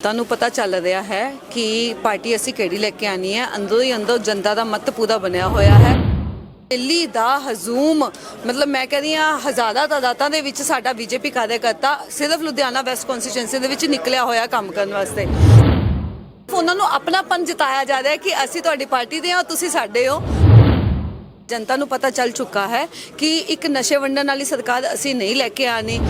ਤੁਹਾਨੂੰ ਪਤਾ ਚੱਲ ਰਿਹਾ ਹੈ ਕਿ ਪਾਰਟੀ ਅਸੀਂ ਕਿਹੜੀ ਲੈ ਕੇ ਆਣੀ ਹੈ? ਅੰਦਰੋਂ ਹੀ ਅੰਦਰ ਜਨਤਾ ਦਾ ਮਤ ਪੂਰਾ ਬਣਿਆ ਹੋਇਆ ਹੈ। ਦਿੱਲੀ ਦਾ ਹਜ਼ੂਮ, ਮਤਲਬ ਮੈਂ ਕਹਿੰਦੀ ਆ ਹਜ਼ਾਰਾਂ ਤਾਦਾਤਾਂ ਦੇ ਵਿੱਚ ਸਾਡਾ ਬੀਜੇਪੀ ਕਾਰਜਕਰਤਾ ਸਿਰਫ ਲੁਧਿਆਣਾ ਵੈਸਟ ਕਨਸਟੀਚੁਐਂਸੀ ਦੇ ਵਿੱਚ ਨਿਕਲਿਆ ਹੋਇਆ ਕੰਮ ਕਰਨ ਵਾਸਤੇ। ਉਹਨਾਂ ਨੂੰ ਆਪਣਾਪਨ ਜਤਾਇਆ ਜਾ ਰਿਹਾ ਕਿ ਅਸੀਂ ਤੁਹਾਡੀ ਪਾਰਟੀ ਦੇ ਹਾਂ, ਤੁਸੀਂ ਸਾਡੇ ਹੋ। ਜਨਤਾ ਨੂੰ ਪਤਾ ਚੱਲ ਚੁੱਕਾ ਹੈ ਕਿ ਇੱਕ ਨਸ਼ੇ ਵੰਡਣ ਵਾਲੀ ਸਰਕਾਰ ਅਸੀਂ ਨਹੀਂ ਲੈ ਕੇ ਆਣੀ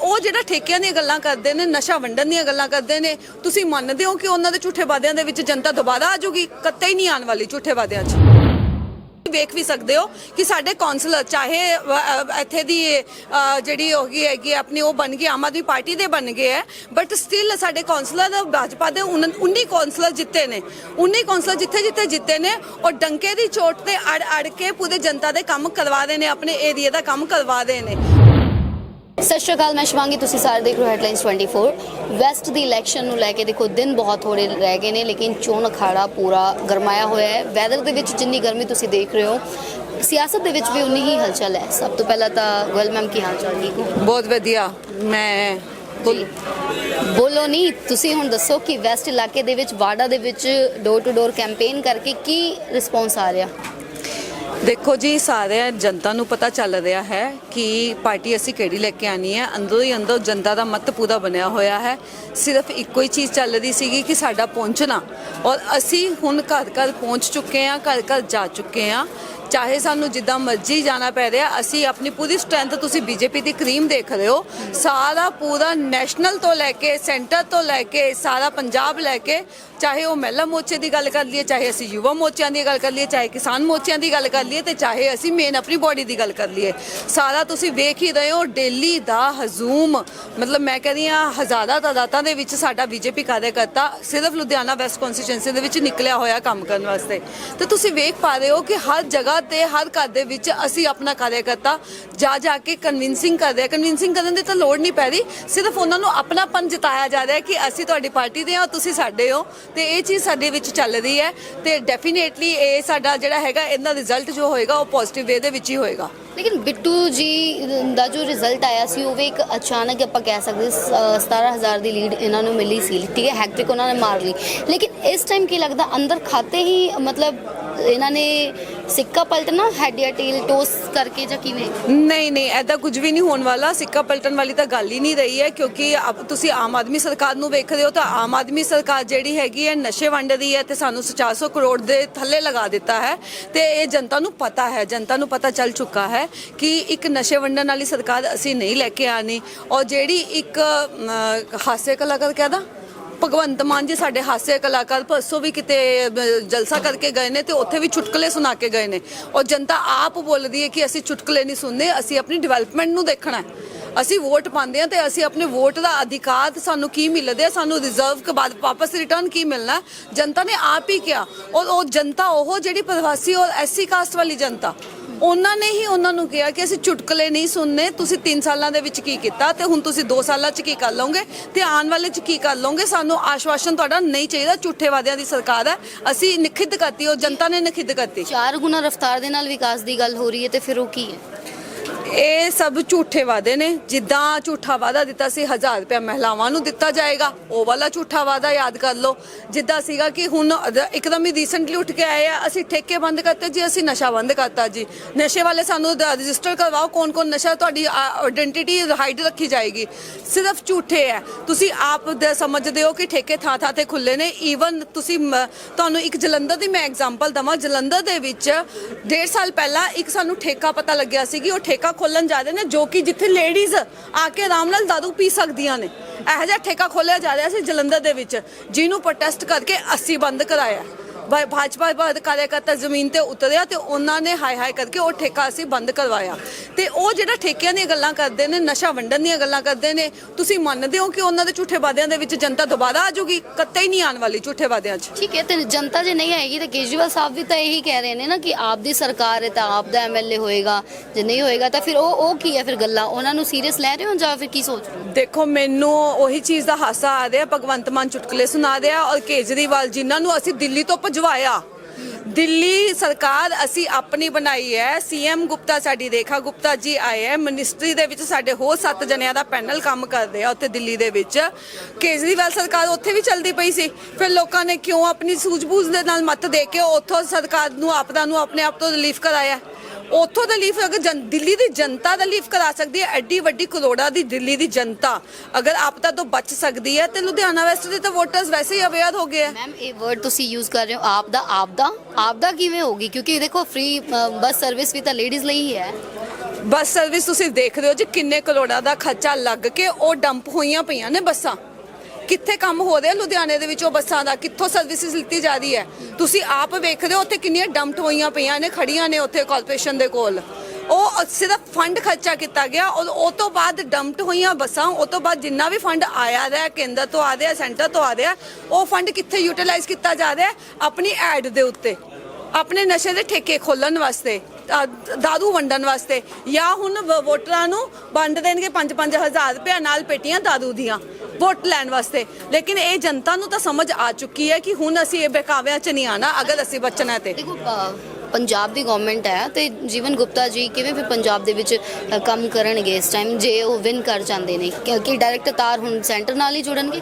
ਉਹ ਜਿਹੜਾ ਠੇਕਿਆਂ ਦੀਆਂ ਗੱਲਾਂ ਕਰਦੇ ਨੇ, ਨਸ਼ਾ ਵੰਡਣ ਦੀਆਂ ਗੱਲਾਂ ਕਰਦੇ ਨੇ, ਤੁਸੀਂ ਮੰਨਦੇ ਹੋ ਕਿ ਉਹਨਾਂ ਦੇ ਝੂਠੇ ਵਾਅਦਿਆਂ ਦੇ ਵਿੱਚ ਜਨਤਾ ਦੁਬਾਰਾ ਆ ਜਾਊਗੀ? ਕੱਤੇ ਹੀ ਨਹੀਂ ਆਉਣ ਵਾਲੀ ਝੂਠੇ ਵਾਅਦਿਆਂ 'ਚ। ਵੇਖ ਵੀ ਸਕਦੇ ਹੋ ਕਿ ਸਾਡੇ ਕੌਂਸਲਰ, ਚਾਹੇ ਇੱਥੇ ਦੀ ਜਿਹੜੀ ਹੋ ਗਈ ਹੈਗੀ, ਆਪਣੀ ਉਹ ਬਣ ਗਈ, ਆਮ ਆਦਮੀ ਪਾਰਟੀ ਦੇ ਬਣ ਗਏ ਹੈ ਬਟ ਸਟਿਲ ਸਾਡੇ ਕੌਂਸਲਰ, ਭਾਜਪਾ ਦੇ ਉਨ- 19 ਕੌਂਸਲਰ ਜਿੱਤੇ ਨੇ। 19 ਕੌਂਸਲਰ ਜਿੱਥੇ ਜਿੱਥੇ ਜਿੱਤੇ ਨੇ ਔਰ ਡੰਕੇ ਦੀ ਚੋਟ ਤੇ ਅੜ ਅੜ ਕੇ ਪੂਰੇ ਜਨਤਾ ਦੇ ਕੰਮ ਕਰਵਾ ਦੇ ਨੇ, ਆਪਣੇ ਏਰੀਆ ਦਾ ਕੰਮ ਕਰਵਾ ਦੇ ਨੇ। ਸਤਿ ਸ਼੍ਰੀ ਅਕਾਲ ਮੈਂ ਸ਼ਿਵਾਂਗੀ ਤੁਸੀਂ ਸਾਰੇ ਦੇਖ ਰਹੇ ਹੋ ਹੈਡਲਾਈਨਸ 24 ਵੈਸਟ ਦੀ ਇਲੈਕਸ਼ਨ ਨੂੰ ਲੈ ਕੇ ਦੇਖੋ ਦਿਨ ਬਹੁਤ ਥੋੜੇ ਰਹਿ ਗਏ ਨੇ ਲੇਕਿਨ ਚੋਣ ਅਖਾੜਾ ਪੂਰਾ ਗਰਮਾਇਆ ਹੋਇਆ ਹੈ। ਵੈਦਰ ਦੇ ਵਿੱਚ ਜਿੰਨੀ ਗਰਮੀ ਤੁਸੀਂ ਦੇਖ ਰਹੇ ਹੋ ਸਿਆਸਤ ਦੇ ਵਿੱਚ ਵੀ ਉਨੀ ਹੀ ਹਲਚਲ ਹੈ। ਸਭ ਤੋਂ ਪਹਿਲਾਂ ਤਾਂ ਗੋਇਲ ਮੈਮ ਕੀ ਹਾਲ ਚਾਲ? ਠੀਕ ਹੋ? ਬਹੁਤ ਵਧੀਆ। ਮੈਂ ਜੀ। ਬੋਲੋ ਨਹੀਂ ਤੁਸੀਂ ਹੁਣ ਦੱਸੋ ਕਿ ਵੈਸਟ ਇਲਾਕੇ ਦੇ ਵਿੱਚ ਵਾਰਡਾ ਦੇ ਵਿੱਚ ਡੋਰ ਟੂ ਡੋਰ ਕੈਂਪੇਨ ਕਰਕੇ ਕੀ ਰਿਸਪੌਂਸ ਆ ਰਿਹਾ? ਦੇਖੋ ਜੀ, ਸਾਰਿਆਂ ਜਨਤਾ ਨੂੰ ਪਤਾ ਚੱਲ ਰਿਹਾ ਹੈ ਕਿ ਪਾਰਟੀ ਅਸੀਂ ਕਿਹੜੀ ਲੈ ਕੇ ਆਣੀ ਹੈ। ਅੰਦਰੋਂ ਹੀ ਅੰਦਰੋਂ ਜਨਤਾ ਦਾ ਮਤ ਪੂਰਾ ਬਣਿਆ ਹੋਇਆ ਹੈ। ਸਿਰਫ ਇੱਕੋ ਹੀ ਚੀਜ਼ ਚੱਲ ਰਹੀ ਸੀਗੀ ਕਿ ਸਾਡਾ ਪਹੁੰਚਣਾ। ਔਰ ਅਸੀਂ ਹੁਣ ਘਰ ਘਰ ਪਹੁੰਚ ਚੁੱਕੇ ਹਾਂ ਘਰ ਘਰ ਜਾ ਚੁੱਕੇ ਹਾਂ। ਚਾਹੇ ਸਾਨੂੰ ਜਿੱਦਾਂ ਮਰਜ਼ੀ ਜਾਣਾ ਪੈ ਰਿਹਾ, ਅਸੀਂ ਆਪਣੀ ਪੂਰੀ ਸਟਰੈਂਥ ਤੁਸੀਂ ਬੀਜੇਪੀ ਦੀ ਕਰੀਮ ਦੇਖ ਰਹੇ ਹੋ। ਸਾਰਾ ਪੂਰਾ ਨੈਸ਼ਨਲ ਤੋਂ ਲੈ ਕੇ ਸੈਂਟਰ ਤੋਂ ਲੈ ਕੇ, ਸਾਰਾ ਪੰਜਾਬ ਲੈ ਕੇ, ਚਾਹੇ ਉਹ ਮਹਿਲਾ ਮੋਰਚੇ ਦੀ ਗੱਲ ਕਰ ਲਈਏ, ਚਾਹੇ ਅਸੀਂ ਯੁਵਾ ਮੋਰਚਿਆਂ ਦੀ ਗੱਲ ਕਰ ਲਈਏ, ਚਾਹੇ ਕਿਸਾਨ ਮੋਰਚਿਆਂ ਦੀ ਗੱਲ ਕਰ ਲਈਏ ਤੇ ਚਾਹੇ ਅਸੀਂ ਮੇਨ ਆਪਣੀ ਬੋਡੀ ਦੀ ਗੱਲ ਕਰ ਲਈਏ। ਸਾਰਾ ਤੁਸੀਂ ਵੇਖ ਹੀ ਰਹੇ ਹੋ ਡੇਲੀ ਦਾ ਹਜ਼ੂਮ। ਮਤਲਬ ਮੈਂ ਕਹਿੰਦੀ ਆ ਹਜ਼ਾਰਾਂ ਤਾਦਾਦਾਂ ਦੇ ਵਿੱਚ ਸਾਡਾ ਬੀਜੇਪੀ ਕਾਰਜਕਰਤਾ ਸਿਰਫ ਲੁਧਿਆਣਾ ਵੈਸਟ ਕਨਸਟੀਚੁਐਂਸੀ ਦੇ ਵਿੱਚ ਨਿਕਲਿਆ ਹੋਇਆ ਕੰਮ ਕਰਨ ਵਾਸਤੇ। ਤੇ ਤੁਸੀਂ ਵੇਖ ਪਾ ਰਹੇ ਹੋ ਕਿ ਹਰ ਜਗ੍ਹਾ ਤੇ ਹਰ ਘਰ ਦੇ ਵਿੱਚ ਅਸੀਂ ਆਪਣਾ ਕਾਰਜਕਰਤਾ ਜਾ ਜਾ ਕੇ ਕਨਵਿੰਸਿੰਗ ਕਰ ਰਹੇ ਕਨਵਿੰਸਿੰਗ ਕਰਨ ਦੀ ਤਾਂ ਲੋੜ ਨਹੀਂ ਪੈ ਰਹੀ। ਸਿਰਫ ਉਹਨਾਂ ਨੂੰ ਆਪਣਾਪਨ ਜਤਾਇਆ ਜਾ ਰਿਹਾ ਕਿ ਅਸੀਂ ਤੁਹਾਡੀ ਪਾਰਟੀ ਦੇ ਹਾਂ, ਤੁਸੀਂ ਸਾਡੇ ਹੋ ਤੇ ਇਹ ਚੀਜ਼ ਸਾਡੇ ਵਿੱਚ ਚੱਲ ਰਹੀ ਹੈ ਤੇ ਡੈਫੀਨੇਟਲੀ ਇਹ ਸਾਡਾ ਜਿਹੜਾ ਹੈਗਾ, ਇਹਦਾ ਰਿਜ਼ਲਟ ਜੋ ਹੋਏਗਾ ਉਹ ਪੋਜ਼ਿਟਿਵ ਵੇ ਦੇ ਵਿੱਚ ਹੀ ਹੋਏਗਾ। ਲੇਕਿਨ ਬਿੱਟੂ ਜੀ ਦਾ ਜੋ ਰਿਜ਼ਲਟ ਆਇਆ ਸੀ ਉਹ ਵੀ ਇੱਕ ਅਚਾਨਕ ਆਪਾਂ ਕਹਿ ਸਕਦੇ ਸ- ਅ, 17000 ਦੀ ਲੀਡ ਇਹਨਾਂ ਨੂੰ ਮਿਲੀ ਸੀ ਠੀਕ ਹੈ ਹੈਕਟ੍ਰਿਕ ਉਹਨਾਂ ਨੇ ਮਾਰ ਲਈ। ਲੇਕਿਨ ਇਸ ਟਾਈਮ ਕੀ ਲੱਗਦਾ ਅੰਦਰ ਖਾਤੇ ਹੀ ਮਤਲਬ ਇਹਨਾਂ ਨੇ ਸਿੱਕਾ ਪਲਟਣਾ ਹੈਡ ਜਾਂ ਟੇਲ ਟੋਸ ਕਰਕੇ ਜਾਂ ਕਿਵੇਂ? ਨਹੀਂ ਨਹੀਂ ਐਦਾ ਕੁਝ ਵੀ ਨਹੀਂ ਹੋਣ ਵਾਲਾ ਸਿੱਕਾ ਪਲਟਣ ਵਾਲੀ ਤਾਂ ਗੱਲ ਹੀ ਨਹੀਂ ਰਹੀ ਹੈ ਕਿਉਂਕਿ ਅਬ ਤੁਸੀਂ ਆਮ ਆਦਮੀ ਸਰਕਾਰ ਨੂੰ ਵੇਖ ਰਹੇ ਹੋ ਤਾਂ ਆਮ ਆਦਮੀ ਸਰਕਾਰ ਜਿਹੜੀ ਹੈਗੀ ਹੈ ਨਸ਼ੇ ਵੰਡ ਰਹੀ ਹੈ ਤੇ ਸਾਨੂੰ 400 ਕਰੋੜ ਦੇ ਥੱਲੇ ਲਗਾ ਦਿੱਤਾ ਹੈ ਤੇ ਇਹ ਜਨਤਾ ਨੂੰ ਪਤਾ ਹੈ ਜਨਤਾ ਨੂੰ ਪਤਾ ਚੱਲ ਚੁੱਕਾ ਹੈ। ਕਿ ਇੱਕ ਨਸ਼ੇ ਵੰਡਣ ਵਾਲੀ ਸਰਕਾਰ ਅਸੀਂ ਨਹੀਂ ਲੈ ਕੇ ਆਣੀ ਔਰ ਜਿਹੜੀ ਇੱਕ ਹਾਸੇ ਕਲਾਕਾਰ ਕਹਦਾ, ਭਗਵੰਤ ਮਾਨ ਜੀ ਸਾਡੇ ਹਾਸੇ ਕਲਾਕਾਰ ਪਰਸੋਂ ਵੀ ਕਿਤੇ ਜਲਸਾ ਕਰਕੇ ਗਏ ਨੇ ਤੇ ਉੱਥੇ ਵੀ ਚੁਟਕਲੇ ਸੁਣਾ ਕੇ ਗਏ ਨੇ ਔਰ ਜਨਤਾ ਆਪ ਬੋਲਦੀ ਹੈ ਕਿ ਅਸੀਂ ਚੁਟਕਲੇ ਨਹੀਂ ਸੁਣਦੇ ਅਸੀਂ ਆਪਣੀ ਡਿਵੈਲਪਮੈਂਟ ਨੂੰ ਦੇਖਣਾ ਹੈ। ਅਸੀਂ ਵੋਟ ਪਾਉਂਦੇ ਆ ਤੇ ਅਸੀਂ ਆਪਣੇ ਵੋਟ ਦਾ ਅਧਿਕਾਰ ਸਾਨੂੰ ਕੀ ਮਿਲਦਾ ਹੈ ਸਾਨੂੰ ਰਿਜ਼ਰਵ ਕੇ ਬਾਅਦ ਵਾਪਸ ਰਿਟਰਨ ਕੀ ਮਿਲਣਾ ਜਨਤਾ ਨੇ ਆਪ ਹੀ ਕਿਹਾ ਔਰ ਉਹ ਜਨਤਾ ਉਹ ਜਿਹੜੀ ਪ੍ਰਵਾਸੀ ਔਰ ਐਸਸੀ ਕਾਸਟ ਵਾਲੀ ਜਨਤਾ ਉਹਨਾਂ ਨੇ ਹੀ ਉਹਨਾਂ ਨੂੰ ਕਿਹਾ ਕਿ ਅਸੀਂ ਚੁਟਕਲੇ ਨਹੀਂ ਸੁਣਨੇ, ਤੁਸੀਂ 3 ਸਾਲਾਂ ਦੇ ਵਿੱਚ ਕੀ ਕੀਤਾ ਤੇ ਹੁਣ ਤੁਸੀਂ 2 ਸਾਲਾਂ 'ਚ ਕੀ ਕਰ ਲਓਗੇ? ਤੇ ਆਉਣ ਵਾਲੇ 'ਚ ਕੀ ਕਰ ਲਓਗੇ? ਸਾਨੂੰ ਆਸ਼ਵਾਸਨ ਤੁਹਾਡਾ ਨਹੀਂ ਚਾਹੀਦਾ, ਝੂਠੇ ਵਾਅਦਿਆਂ ਦੀ ਸਰਕਾਰ ਹੈ। ਅਸੀਂ ਨਿਖਿੱਧ ਕਰਤੀ, ਉਹ ਜਨਤਾ ਨੇ ਨਿਖਿੱਧ ਕਰਤੀ। ਚਾਰ ਗੁਣਾ ਰਫਤਾਰ ਦੇ ਨਾਲ ਵਿਕਾਸ ਦੀ ਗੱਲ ਹੋ ਰਹੀ ਹੈ ਤੇ ਫਿਰ ਉਹ ਕੀ ਹੈ? ਇਹ ਸਭ ਝੂਠੇ ਵਾਅਦੇ ਨੇ। ਜਿੱਦਾਂ ਝੂਠਾ ਵਾਅਦਾ ਦਿੱਤਾ ਸੀ 1000 ਰੁਪਏ ਮਹਿਲਾਵਾਂ ਨੂੰ ਦਿੱਤਾ ਜਾਏਗਾ, ਉਹ ਵਾਲਾ ਝੂਠਾ ਵਾਅਦਾ ਯਾਦ ਕਰ ਲਓ। ਜਿੱਦਾਂ ਸੀਗਾ ਕਿ ਹੁਣ ਇੱਕਦਮ ਹੀ ਰੀਸੈਂਟਲੀ ਉੱਠ ਕੇ ਆਏ ਆ, ਅਸੀਂ ਠੇਕੇ ਬੰਦ ਕਰਤੇ ਜੀ, ਅਸੀਂ ਨਸ਼ਾ ਬੰਦ ਕਰਤਾ ਜੀ। ਨਸ਼ੇ ਵਾਲੇ ਸਾਨੂੰ ਰਜਿਸਟਰ ਕਰਵਾਓ ਕੌਣ ਕੌਣ ਨਸ਼ਾ ਤੁਹਾਡੀ ਆਇਡੈਂਟੀਟੀ ਹਾਈਡ ਰੱਖੀ ਜਾਏਗੀ। ਸਿਰਫ ਝੂਠੇ ਹੈ ਤੁਸੀਂ ਆਪ ਦ- ਸਮਝਦੇ ਹੋ ਕਿ ਠੇਕੇ ਥਾਂ ਥਾਂ ਤੇ ਖੁੱਲੇ ਨੇ। ਈਵਨ ਤੁਸੀਂ ਮ- ਤੁਹਾਨੂੰ ਇੱਕ ਜਲੰਧਰ ਦੀ ਮੈਂ ਐਗਜ਼ਾਮਪਲ ਦਵਾਂ। ਜਲੰਧਰ ਦੇ ਵਿੱਚ ਡੇਢ ਸਾਲ ਪਹਿਲਾਂ ਇੱਕ ਸਾਨੂੰ ਠੇਕਾ ਪਤਾ ਲੱਗਿਆ ਸੀ ਕਿ ਉਹ ਠੇਕਾ ਖੋਲਣ ਜਾ ਰਹੇ ਨੇ, ਜੋ ਕਿ ਜਿੱਥੇ ਲੇਡੀਜ਼ ਆ ਕੇ ਆਰਾਮ ਨਾਲ ਦਾਰੂ ਪੀ ਸਕਦੀਆਂ ਨੇ। ਇਹੋ ਜਿਹਾ ਠੇਕਾ ਖੋਲਿਆ ਜਾ ਰਿਹਾ ਸੀ ਜਲੰਧਰ ਦੇ ਵਿੱਚ, ਜਿਹਨੂੰ ਪ੍ਰੋਟੈਸਟ ਕਰਕੇ ਅਸੀਂ ਬੰਦ ਕਰਾਇਆ। ਭਾ- ਭਾਜਪਾ ਬਾਦ ਕਾਰਜਕਰਤਾ ਜ਼ਮੀਨ ਤੇ ਉਤਰਿਆ ਤੇ ਉਹਨਾਂ ਨੇ ਹਾਈ ਹਾਈ ਕਰਕੇ ਉਹ ਠੇਕਾ ਅਸੀਂ ਬੰਦ ਕਰਵਾਇਆ। ਤੇ ਉਹ ਜਿਹੜਾ ਠੇਕਿਆਂ ਦੀਆਂ ਗੱਲਾਂ ਕਰਦੇ ਨੇ ਨਸ਼ਾ ਵੰਡਣ ਦੀਆਂ ਗੱਲਾਂ ਕਰਦੇ ਨੇ ਤੁਸੀਂ ਮੰਨਦੇ ਹੋ ਕਿ ਉਹਨਾਂ ਦੇ ਝੂਠੇ ਵਾਅਦਿਆਂ ਦੇ ਵਿੱਚ ਜਨਤਾ ਦੁਬਾਰਾ ਆ ਜਾਊਗੀ? ਕੱਤੇ ਹੀ ਨਹੀਂ ਆਉਣ ਵਾਲੀ ਝੂਠੇ ਵਾਅਦਿਆਂ 'ਚ। ਠੀਕ ਹੈ ਤੇ ਜਨਤਾ ਜੇ ਨਹੀਂ ਆਏਗੀ ਤਾਂ ਕੇਜਰੀਵਾਲ ਸਾਹਿਬ ਵੀ ਤਾਂ ਇਹੀ ਕਹਿ ਰਹੇ ਨੇ ਨਾ ਕਿ ਆਪ ਦੀ ਸਰਕਾਰ ਹੈ ਤਾਂ ਆਪ ਦਾ ਐਮਐਲਏ ਹੋਏਗਾ ਜੇ ਨਹੀਂ ਹੋਏਗਾ ਤਾਂ ਫਿਰ ਉਹ ਉਹ ਕੀ ਹੈ ਫਿਰ ਗੱਲਾਂ? ਉਹਨਾਂ ਨੂੰ ਸੀਰੀਅਸ ਲੈ ਰਹੇ ਹੋ ਜਾਂ ਫਿਰ ਕੀ ਸੋਚ ਰਹੇ ਹੋ? ਦੇਖੋ ਮੈਨੂੰ ਉਹੀ ਚੀਜ਼ ਦਾ ਹਾਸਾ ਆ ਰਿਹਾ ਭਗਵੰਤ ਮਾਨ ਚੁਟਕਲੇ ਸੁਣਾ ਰਿਹਾ ਔਰ ਕੇਜਰੀਵਾਲ ਜਿਨ੍ਹਾਂ ਨੂੰ ਅਸੀਂ ਦਿੱਲੀ ਤੋਂ ਭਜਵਾਇਆ। ਦਿੱਲੀ ਸਰਕਾਰ ਅਸੀਂ ਆਪਣੀ ਬਣਾਈ ਹੈ। ਸੀਐਮ ਗੁਪਤਾ ਸਾਡੀ, ਰੇਖਾ ਗੁਪਤਾ ਜੀ ਆਏ ਹੈ। ਮਿਨਿਸਟਰੀ ਦੇ ਵਿੱਚ ਸਾਡੇ ਹੋਰ ਸੱਤ ਜਣਿਆਂ ਦਾ ਪੈਨਲ ਕੰਮ ਕਰਦੇ ਆ ਉੱਥੇ ਦਿੱਲੀ ਦੇ ਵਿੱਚ। ਕੇਜਰੀਵਾਲ ਸਰਕਾਰ ਉੱਥੇ ਵੀ ਚਲਦੀ ਪਈ ਸੀ। ਫਿਰ ਲੋਕਾਂ ਨੇ ਕਿਉਂ ਆਪਣੀ ਸੂਝ-ਬੂਝ ਦੇ ਨਾਲ ਮਤ ਦੇ ਕੇ ਉੱਥੋਂ ਸਰਕਾਰ ਨੂੰ, ਆਪਦਾ ਨੂੰ ਆਪਣੇ ਆਪ ਤੋਂ ਰਿਲੀਫ ਕਰਾਇਆ? ਉੱਥੋਂ ਦਾ ਲੀਫ ਅਗਰ ਜਨ- ਦਿੱਲੀ ਦੀ ਜਨਤਾ ਦਾ ਲੀਫ ਕਰਾ ਸਕਦੀ ਹੈ ਐਡੀ ਵੱਡੀ ਕਰੋੜਾਂ ਦੀ ਦਿੱਲੀ ਦੀ ਜਨਤਾ। ਅਗਰ ਆਪਦਾ ਤੋਂ ਬਚ ਸਕਦੀ ਹੈ ਤੇ ਲੁਧਿਆਣਾ ਵੈਸਟ ਦੇ ਤਾਂ ਵੋਟਰਸ ਵੈਸੇ ਹੀ ਅਵੇਅਰ ਹੋ ਗਏ ਹੈ ਮੈਮ ਇਹ ਵਰਡ ਤੁਸੀਂ ਯੂਜ਼ ਕਰ ਰਹੇ ਹੋ ਆਪ ਦਾ ਆਪ ਦਾ ਆਪ ਦਾ ਕਿਵੇਂ ਹੋਗੀ ਕਿਉਂਕਿ ਦੇਖੋ ਫ੍ਰੀ ਬੱਸ ਸਰਵਿਸ ਵੀ ਤਾਂ ਲੇਡੀਜ਼ ਲਈ ਹੀ ਹੈ। ਬੱਸ ਸਰਵਿਸ ਤੁਸੀਂ ਦੇਖ ਰਹੇ ਹੋ ਜੀ ਕਿੰਨੇ ਕਰੋੜਾਂ ਦਾ ਖਰਚਾ ਲੱਗ ਕੇ ਉਹ ਡੰਪ ਹੋਈਆਂ ਪਈਆਂ ਨੇ ਬੱਸਾਂ। ਕਿੱਥੇ ਕੰਮ ਹੋ ਰਿਹਾ ਲੁਧਿਆਣੇ ਦੇ ਵਿੱਚ ਉਹ ਬੱਸਾਂ ਦਾ? ਕਿੱਥੋਂ ਸਰਵਿਸਿਜ਼ ਲਿੱਤੀ ਜਾ ਰਹੀ ਹੈ? ਤੁਸੀਂ ਆਪ ਵੇਖਦੇ ਹੋ, ਉੱਥੇ ਕਿੰਨੀਆਂ ਡੰਪਟ ਹੋਈਆਂ ਪਈਆਂ ਨੇ ਖੜੀਆਂ ਨੇ ਉੱਥੇ ਕਾਰਪੋਰੇਸ਼ਨ ਦੇ ਕੋਲ। ਉਹ ਸਿਰਫ ਫੰਡ ਖਰਚਾ ਕੀਤਾ ਗਿਆ ਔਰ ਉਹ ਤੋਂ ਬਾਅਦ ਡੰਪਟ ਹੋਈਆਂ ਬੱਸਾਂ, ਉਹ ਤੋਂ ਬਾਅਦ ਜਿੰਨਾ ਵੀ ਫੰਡ ਆਇਆ ਰਿਹਾ, ਕੇਂਦਰ ਤੋਂ ਆ ਰਿਹਾ, ਸੈਂਟਰ ਤੋਂ ਆ ਰਿਹਾ, ਉਹ ਫੰਡ ਕਿੱਥੇ ਯੂਟਿਲਾਈਜ਼ ਕੀਤਾ ਜਾ ਰਿਹਾ? ਆਪਣੀ ਐਡ ਦੇ ਉੱਤੇ, ਆਪਣੇ ਨਸ਼ੇ ਦੇ ਠੇਕੇ ਖੋਲਣ ਵਾਸਤੇ। ਦਾਰੂ ਵੰਡਣ ਵਾਸਤੇ ਜਾਂ ਹੁਣ ਵੋਟਰਾਂ ਨੂੰ ਵੰਡ ਦੇਣਗੇ 5-5000 ਰੁਪਏ ਨਾਲ ਪੇਟੀਆਂ ਦਾਰੂ ਦੀਆਂ ਵੋਟ ਲੈਣ ਵਾਸਤੇ। ਲੇਕਿਨ ਇਹ ਜਨਤਾ ਨੂੰ ਤਾਂ ਸਮਝ ਆ ਚੁੱਕੀ ਹੈ ਕਿ ਹੁਣ ਅਸੀਂ ਇਹ ਬਹਿਕਾਵਿਆਂ 'ਚ ਨਹੀਂ ਆਣਾ ਅਗਰ ਅਸੀਂ ਬਚਣਾ ਤੇ। ਦੇਖੋ ਪੰਜਾਬ ਦੀ ਗਵਰਨਮੈਂਟ ਹੈ ਤੇ ਜੀਵਨ ਗੁਪਤਾ ਜੀ ਕਿਵੇਂ ਫਿਰ ਪੰਜਾਬ ਦੇ ਵਿੱਚ ਕੰਮ ਕਰਨਗੇ ਇਸ ਟਾਈਮ ਜੇ ਉਹ ਵਿਨ ਕਰ ਜਾਂਦੇ ਨੇ, ਕਿਉਂਕਿ ਡਾਇਰੈਕਟ ਤਾਰ ਹੁਣ ਸੈਂਟਰ ਨਾਲ ਹੀ ਜੁੜਨਗੇ।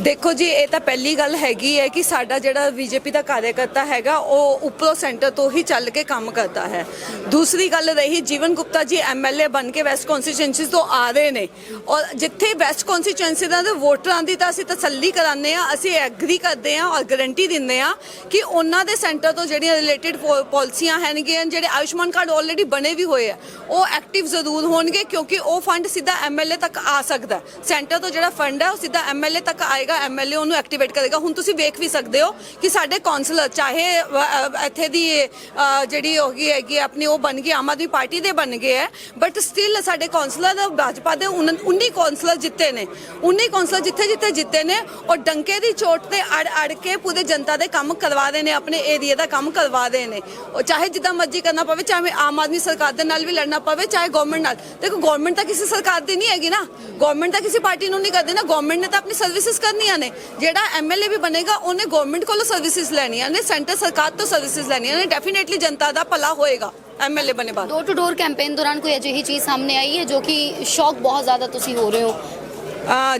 ਦੇਖੋ ਜੀ, ਇਹ ਤਾਂ ਪਹਿਲੀ ਗੱਲ ਹੈਗੀ ਹੈ ਕਿ ਸਾਡਾ ਜਿਹੜਾ ਬੀਜੇਪੀ ਦਾ ਕਾਰਜਕਰਤਾ ਹੈਗਾ, ਉਹ ਉੱਪਰੋਂ ਸੈਂਟਰ ਤੋਂ ਹੀ ਚੱਲ ਕੇ ਕੰਮ ਕਰਦਾ ਹੈ। ਦੂਸਰੀ ਗੱਲ ਰਹੀ, ਜੀਵਨ ਗੁਪਤਾ ਜੀ ਐਮਐਲਏ ਬਣ ਕੇ ਵੈਸਟ ਕਨਸਟੀਚੁਐਂਸੀ ਤੋਂ ਆ ਰਹੇ ਨੇ। ਔਰ ਜਿੱਥੇ ਵੈਸਟ ਕਨਸਟੀਚੁਐਂਸੀ ਦਾ ਦੇ ਵੋਟਰਾਂ ਦੀ ਤਾਂ ਅਸੀਂ ਤਸੱਲੀ ਕਰਾਉਂਦੇ ਆ ਅਸੀਂ ਐਗਰੀ ਕਰਦੇ ਆ ਔਰ ਗਾਰੰਟੀ ਦਿੰਦੇ ਆ ਕਿ ਉਹਨਾਂ ਦੇ ਸੈਂਟਰ ਤੋਂ ਜਿਹੜੀਆਂ ਰਿਲੇਟਡ ਪਾਲਿਸੀਆਂ ਹੈਨਗੀਆਂ ਜਿਹੜੇ ਆਯੁਸ਼ਮਾਨ ਕਾਰਡ ਆਲਰੇਡੀ ਬਣੇ ਵੀ ਹੋਏ ਆ, ਉਹ ਐਕਟਿਵ ਜ਼ਰੂਰ ਹੋਣਗੇ ਕਿਉਂਕਿ ਉਹ ਫੰਡ ਸਿੱਧਾ ਐਮਐਲਏ ਤੱਕ ਆ ਸਕਦਾ। ਸੈਂਟਰ ਤੋਂ ਜਿਹੜਾ ਫੰਡ ਹੈ, ਉਹ ਸਿੱਧਾ ਐਮਐਲਏ ਤੱਕ ਆਏਗਾ। ਐਮਐਲਏ ਉਹਨੂੰ ਐਕਟੀਵੇਟ ਕਰੇਗਾ। ਹੁਣ ਤੁਸੀਂ ਵੇਖ ਵੀ ਸਕਦੇ ਹੋ ਕਿ ਸਾਡੇ ਕਾਉਂਸਲਰ ਚਾਹੇ ਅ, ਇੱਥੇ ਦੀ ਅ, ਜਿਹੜੀ ਹੋ ਗਈ ਹੈਗੀ ਆਪਣੀ ਉਹ ਬਣ ਗਈ ਆਮ ਆਦਮੀ ਪਾਰਟੀ ਦੇ ਬਣ ਗਏ ਹੈ ਬਟ ਸਟਿਲ ਸਾਡੇ ਕਾਉਂਸਲਰ ਭਾਜਪਾ ਦੇ 19 ਕਾਉਂਸਲਰ ਜਿੱਤੇ ਨੇ। 19 ਕਾਉਂਸਲਰ ਜਿੱਥੇ ਜਿੱਥੇ ਜਿੱਤੇ ਨੇ ਉਹ ਡੰਕੇ ਦੀ ਚੋਟ ਤੇ ਅੜ ਅੜ ਕੇ ਪੂਰੇ ਜਨਤਾ ਦੇ ਕੰਮ ਕਰਵਾ ਰਹੇ ਨੇ ਆਪਣੇ ਏਰੀਆ ਦਾ ਕੰਮ ਕਰਵਾ ਰਹੇ ਨੇ। ਉਹ ਚਾਹੇ ਜਿੱਦਾਂ ਮਰਜ਼ੀ ਕਰਨਾ ਪਵੇ ਚਾਹੇ ਆਮ ਆਦਮੀ ਸਰਕਾਰ ਦੇ ਨਾਲ ਵੀ ਲੜਨਾ ਪਵੇ ਚਾਹੇ ਗਵਰਨਮੈਂਟ ਨਾਲ। ਦੇਖੋ ਗਵਰਨਮੈਂਟ ਤਾਂ ਕਿਸੇ ਸਰਕਾਰ ਦੀ ਨਹੀਂ ਹੈਗੀ ਨਾ। ਗਵਰਨਮੈਂਟ ਤਾਂ ਕਿਸੇ ਪਾਰਟੀ ਨੂੰ ਨਹੀਂ ਕਰਦੀ ਨਾ। ਗਵਰਨਮੈਂਟ ਨੇ ਤਾਂ ਆਪਣੀ ਸਰਵਿਸਿਜ਼ ਕਰਨੀਆਂ ਨੇ। ਜਿਹੜਾ ਐਮਐਲਏ ਵੀ ਬਣੇਗਾ ਉਹਨੇ ਗਵਰਨਮੈਂਟ ਕੋਲੋਂ ਸਰਵਿਸਿਜ਼ ਲੈਣੀਆਂ ਨੇ ਸੈਂਟਰ ਸਰਕਾਰ ਤੋਂ ਸਰਵਿਸਿਜ਼ ਲੈਣੀਆਂ ਨੇ ਡੈਫੀਨੇਟਲੀ ਜਨਤਾ ਦਾ ਭਲਾ ਹੋਏਗਾ ਐਮਐਲਏ ਬਣੇ ਬਾਅਦ। ਡੋਰ ਟੂ ਡੋਰ ਕੈਂਪੇਨ ਦੌਰਾਨ ਕੋਈ ਅਜਿਹੀ ਚੀਜ਼ ਸਾਹਮਣੇ ਆਈ ਹੈ ਜੋ ਕਿ ਸ਼ੌਕ ਬਹੁਤ ਜ਼ਿਆਦਾ ਤੁਸੀਂ ਹੋ ਰਹੇ ਹੋ?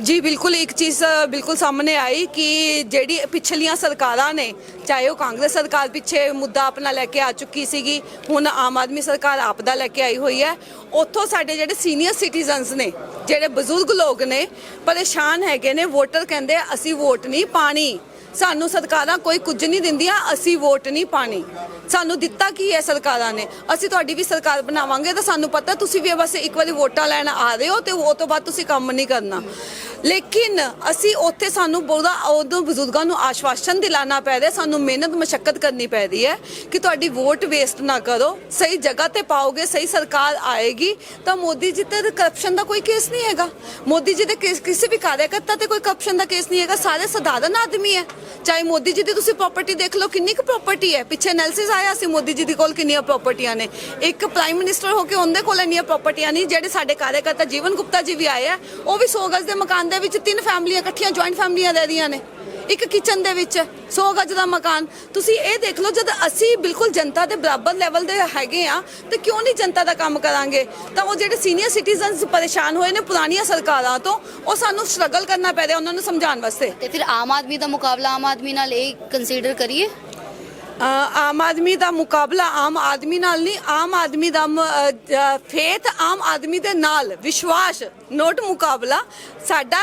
ਜੀ ਬਿਲਕੁਲ ਇੱਕ ਚੀਜ਼ ਬਿਲਕੁਲ ਸਾਹਮਣੇ ਆਈ ਕਿ ਜਿਹੜੀ ਪਿਛਲੀਆਂ ਸਰਕਾਰਾਂ ਨੇ ਚਾਹੇ ਉਹ ਕਾਂਗਰਸ ਸਰਕਾਰ ਪਿੱਛੇ ਮੁੱਦਾ ਆਪਣਾ ਲੈ ਕੇ ਆ ਚੁੱਕੀ ਸੀਗੀ ਹੁਣ ਆਮ ਆਦਮੀ ਸਰਕਾਰ ਆਪ ਦਾ ਲੈ ਕੇ ਆਈ ਹੋਈ ਹੈ। ਉੱਥੋਂ ਸਾਡੇ ਜਿਹੜੇ ਸੀਨੀਅਰ ਸਿਟੀਜ਼ਨਸ ਨੇ ਜਿਹੜੇ ਬਜ਼ੁਰਗ ਲੋਕ ਨੇ ਪਰੇਸ਼ਾਨ ਹੈਗੇ ਨੇ ਵੋਟਰ ਕਹਿੰਦੇ ਅਸੀਂ ਵੋਟ ਨਹੀਂ ਪਾਣੀ। ਸਾਨੂੰ ਸਰਕਾਰਾਂ ਕੋਈ ਕੁਝ ਨਹੀਂ ਦਿੰਦੀਆਂ, ਅਸੀਂ ਵੋਟ ਨਹੀਂ ਪਾਣੀ। ਸਾਨੂੰ ਦਿੱਤਾ ਕੀ ਹੈ ਸਰਕਾਰਾਂ ਨੇ? ਅਸੀਂ ਤੁਹਾਡੀ ਵੀ ਸਰਕਾਰ ਬਣਾਵਾਂਗੇ ਤਾਂ ਸਾਨੂੰ ਪਤਾ, ਤੁਸੀਂ ਵੀ ਬਸ ਇੱਕ ਵਾਰੀ ਵੋਟਾਂ ਲੈਣ ਆ ਰਹੇ ਹੋ ਤੇ ਉਹ ਤੋਂ ਬਾਅਦ ਤੁਸੀਂ ਕੰਮ ਨਹੀਂ ਕਰਨਾ। ਲੇਕਿਨ ਅਸੀਂ ਉੱਥੇ ਸਾਨੂੰ ਬਹੁਤਾ ਉਦੋਂ ਬਜ਼ੁਰਗਾਂ ਨੂੰ ਆਸ਼ਵਾਸਨ ਦਿਲਾਣਾ ਪੈ ਰਿਹਾ, ਸਾਨੂੰ ਮਿਹਨਤ, ਮਸ਼ੱਕਤ ਕਰਨੀ ਪੈ ਰਹੀ ਹੈ ਕਿ ਤੁਹਾਡੀ ਵੋਟ ਵੇਸਟ ਨਾ ਕਰੋ, ਸਹੀ ਜਗ੍ਹਾ ਤੇ ਪਾਓਗੇ, ਸਹੀ ਸਰਕਾਰ ਆਏਗੀ, ਤਾਂ ਮੋਦੀ ਜੀ ਤੇ ਕਰਪਸ਼ਨ ਦਾ ਕੋਈ ਕੇਸ ਨਹੀਂ ਹੈਗਾ। ਮੋਦੀ ਜੀ ਦੇ ਕਿਸੇ ਵੀ ਕਾਰਜਕਰਤਾ ਤੇ ਕੋਈ ਕਰਪਸ਼ਨ ਦਾ ਕੇਸ ਨਹੀਂ ਹੈਗਾ, ਸਾਰੇ ਸਧਾਰਨ ਆਦਮੀ ਹੈ। ਚਾਹੇ ਮੋਦੀ ਜੀ ਦੀ ਤੁਸੀਂ ਪ੍ਰਾਪਰਟੀ ਦੇਖ ਲਓ, ਕਿੰਨੀ ਕੁ ਪ੍ਰਾਪਰਟੀ ਹੈ। ਪਿੱਛੇ ਐਨਾਲਿਸਿਸ ਆਇਆ ਸੀ ਮੋਦੀ ਜੀ ਦੇ ਕੋਲ ਕਿੰਨੀਆਂ ਪ੍ਰਾਪਰਟੀਆਂ ਨੇ। ਇੱਕ ਪ੍ਰਾਈਮ ਮਿਨਿਸਟਰ ਹੋ ਕੇ ਉਹਦੇ ਕੋਲ ਇੰਨੀਆਂ ਪ੍ਰਾਪਰਟੀਆਂ ਨਹੀਂ, ਜਿਹੜੇ ਸਾਡੇ ਕਾਰਜਕਰਤਾ ਜੀਵਨ ਗੁਪਤਾ ਜੀ ਵੀ ਆਏ ਆ, ਉਹ ਵੀ 100 ਗਜ਼ ਦੇ ਮਕਾਨ ਦੇ ਵਿੱਚ ਤਿੰਨ ਫੈਮਲੀਆਂ ਇਕੱਠੀਆਂ ਜੁਆਇੰਟ ਫੈਮਲੀਆਂ ਰਹਿ ਰਹੀਆਂ ਨੇ। ਇੱਕ ਕਿਚਨ ਦੇ ਵਿੱਚ 100 ਗਜ ਦਾ ਮਕਾਨ। ਤੁਸੀਂ ਇਹ ਦੇਖ ਲਓ, ਜਦ ਅਸੀਂ ਬਿਲਕੁਲ ਜਨਤਾ ਦੇ ਬਰਾਬਰ ਲੈਵਲ ਦੇ ਹੈਗੇ ਆ, ਤੇ ਕਿਉਂ ਨਹੀਂ ਜਨਤਾ ਦਾ ਕੰਮ ਕਰਾਂਗੇ? ਤਾਂ ਉਹ ਜਿਹੜੇ ਸੀਨੀਅਰ ਸਿਟੀਜ਼ਨਸ ਪਰੇਸ਼ਾਨ ਹੋਏ ਨੇ ਪੁਰਾਣੀਆਂ ਸਰਕਾਰਾਂ ਤੋਂ, ਉਹ ਸਾਨੂੰ ਸਟਰਗਲ ਕਰਨਾ ਪੈ ਰਿਹਾ ਉਹਨਾਂ ਨੂੰ ਸਮਝਾਉਣ ਵਾਸਤੇ। ਤੇ ਫਿਰ ਆਮ ਆਦਮੀ ਦਾ ਮੁਕਾਬਲਾ ਆਮ ਆਦਮੀ ਨਾਲ ਇਹ ਕੰਸੀਡਰ ਕਰੀਏ? ਆਮ ਆਦਮੀ ਦਾ ਮੁਕਾਬਲਾ ਆਮ ਆਦਮੀ ਨਾਲ ਨਹੀਂ, ਆਮ ਆਦਮੀ ਦਾ ਫੇਥ ਆਮ ਆਦਮੀ ਦੇ ਨਾਲ, ਵਿਸ਼ਵਾਸ, ਨੋਟ ਮੁਕਾਬਲਾ। ਸਾਡਾ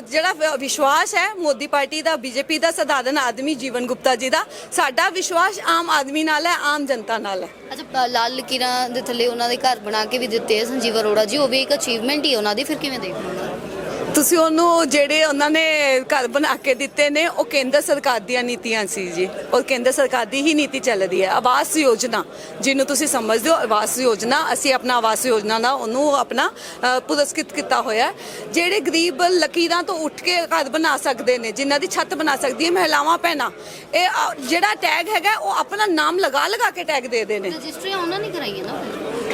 ਜਿਹੜਾ ਵਿਸ਼ਵਾਸ ਹੈ, ਮੋਦੀ ਪਾਰਟੀ ਦਾ, ਬੀਜੇਪੀ ਦਾ, ਸਧਾਰਨ ਆਦਮੀ ਜੀਵਨ ਗੁਪਤਾ ਜੀ ਦਾ, ਸਾਡਾ ਵਿਸ਼ਵਾਸ ਆਮ ਆਦਮੀ ਨਾਲ ਹੈ, ਆਮ ਜਨਤਾ ਨਾਲ ਹੈ। ਅੱਛਾ ਲਾਲ ਲਕੀਰਾਂ ਦੇ ਥੱਲੇ ਉਹਨਾਂ ਦੇ ਘਰ ਬਣਾ ਕੇ ਵੀ ਦਿੱਤੇ ਸੰਜੀਵ ਅਰੋੜਾ ਜੀ, ਉਹ ਵੀ ਇੱਕ ਅਚੀਵਮੈਂਟ ਹੀ ਉਹਨਾਂ ਦੀ, ਫਿਰ ਕਿਵੇਂ ਦੇਖਦੇ ਹੋ? ਤੁਸੀਂ ਉਹਨੂੰ ਜਿਹੜੇ ਉਹਨਾਂ ਨੇ ਘਰ ਬਣਾ ਕੇ ਦਿੱਤੇ ਨੇ ਉਹ ਕੇਂਦਰ ਸਰਕਾਰ ਦੀਆਂ ਨੀਤੀਆਂ ਸੀ ਜੀ। ਔਰ ਕੇਂਦਰ ਸਰਕਾਰ ਦੀ ਹੀ ਨੀਤੀ ਚੱਲ ਰਹੀ ਹੈ। ਆਵਾਸ ਯੋਜਨਾ ਜਿਹਨੂੰ ਤੁਸੀਂ ਸਮਝਦੇ ਹੋ ਆਵਾਸ ਯੋਜਨਾ ਅਸੀਂ ਆਪਣਾ ਆਵਾਸ ਯੋਜਨਾ ਦਾ ਉਹਨੂੰ ਆਪਣਾ ਪੁਰਸਕ੍ਰਿਤ ਕੀਤਾ ਹੋਇਆ। ਜਿਹੜੇ ਗਰੀਬ ਲਕੀਰਾਂ ਤੋਂ ਉੱਠ ਕੇ ਘਰ ਬਣਾ ਸਕਦੇ ਨੇ ਜਿਨ੍ਹਾਂ ਦੀ ਛੱਤ ਬਣਾ ਸਕਦੀ ਹੈ ਮਹਿਲਾਵਾਂ ਭੈਣਾਂ ਇਹ ਜਿਹੜਾ ਟੈਗ ਹੈਗਾ ਉਹ ਆਪਣਾ ਨਾਮ ਲਗਾ ਲਗਾ ਕੇ ਟੈਗ ਦੇ ਦੇ ਨੇ। ਰਜਿਸਟਰੀ ਉਹਨਾਂ ਨੇ ਕਰਾਈ ਹੈ ਨਾ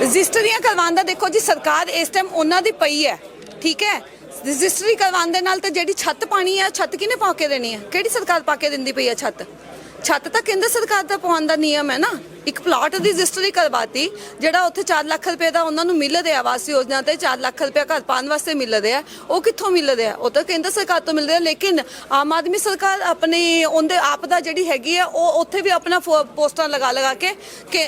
ਰਜਿਸਟਰੀਆਂ ਕਰਵਾਉਣ ਦਾ ਦੇਖੋ ਜੀ ਸਰਕਾਰ ਇਸ ਟਾਈਮ ਉਹਨਾਂ ਦੀ ਪਈ ਹੈ ਠੀਕ ਹੈ? ਰਜਿਸਟਰੀ ਕਰਵਾਉਣ ਦੇ ਨਾਲ ਤੇ ਜਿਹੜੀ ਛੱਤ ਪਾਣੀ ਹੈ ਛੱਤ ਕਿਹਨੇ ਪਾ ਕੇ ਦੇਣੀ ਹੈ ਕਿਹੜੀ ਸਰਕਾਰ ਪਾ ਕੇ ਦਿੰਦੀ ਪਈ ਹੈ ਛੱਤ? ਛੱਤ ਤਾਂ ਕੇਂਦਰ ਸਰਕਾਰ ਦਾ ਪਾਉਣ ਦਾ ਨਿਯਮ ਹੈ ਨਾ। ਇੱਕ ਪਲਾਟ ਦੀ ਰਜਿਸਟਰੀ ਕਰਵਾਤੀ, ਜਿਹੜਾ ਉੱਥੇ 4 ਲੱਖ ਰੁਪਏ ਦਾ ਉਹਨਾਂ ਨੂੰ ਮਿਲ ਰਿਹਾ ਆਵਾਸ ਯੋਜਨਾ ਤੇ 4 ਲੱਖ ਰੁਪਏ ਘਰ ਪਾਉਣ ਵਾਸਤੇ ਮਿਲ ਰਿਹਾ ਉਹ ਕਿੱਥੋਂ ਮਿਲ ਰਿਹਾ ਉਹ ਤਾਂ ਕੇਂਦਰ ਸਰਕਾਰ ਤੋਂ ਮਿਲ ਰਿਹਾ ਲੇਕਿਨ ਆਮ ਆਦਮੀ ਸਰਕਾਰ ਆਪਣੀ, ਉਹਦੇ ਆਪ ਦਾ ਜਿਹੜੀ ਹੈਗੀ ਹੈ ਉਹ ਉੱਥੇ ਵੀ ਆਪਣਾ ਫੋ- ਪੋਸਟਰ ਲਗਾ ਲਗਾ ਕੇ ਕਿ